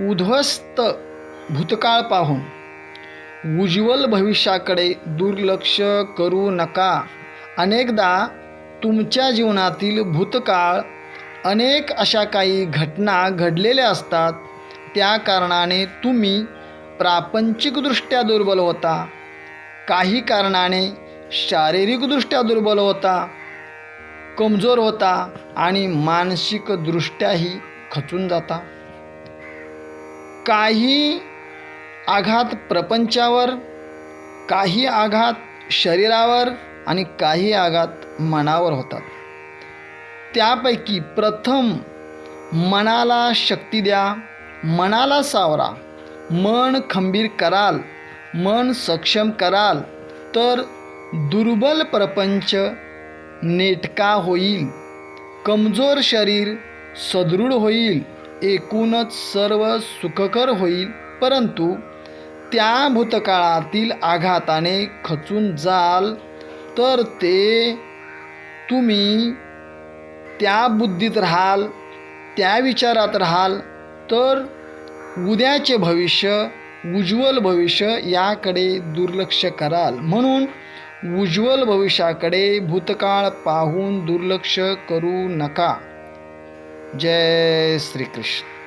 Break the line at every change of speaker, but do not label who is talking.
उद्ध्वस्त भूतकाळ पाहून उज्ज्वल भविष्याकडे दुर्लक्ष करू नका. अनेकदा तुमच्या जीवनातील भूतकाळ अनेक अशा काही घटना घडलेल्या असतात. त्या कारणाने तुम्ही प्रापंचिकदृष्ट्या दुर्बल होता. काही कारणाने शारीरिकदृष्ट्या दुर्बल होता कमजोर होता आणि मानसिकदृष्ट्याही खचून जाता. काही आघात प्रपंचावर काही आघात शरीरावर आणि काही आघात मनावर होतात. त्यापैकी प्रथम मनाला शक्ती द्या मनाला सावरा मन खंबीर कराल मन सक्षम कराल तर दुर्बल प्रपंच नेटका होईल कमजोर शरीर सदृढ होईल. एकूणच सर्व सुखकर होईल. परंतु त्या भूतकाळातील आघाताने खचून जाल तर ते तुम्ही त्या बुद्धीत राहाल त्या विचारात राहाल तर उद्याचे भविष्य उज्ज्वल भविष्य याकडे दुर्लक्ष कराल. म्हणून उज्ज्वल भविष्याकडे भूतकाळ पाहून दुर्लक्ष करू नका. जय श्रीकृष्ण.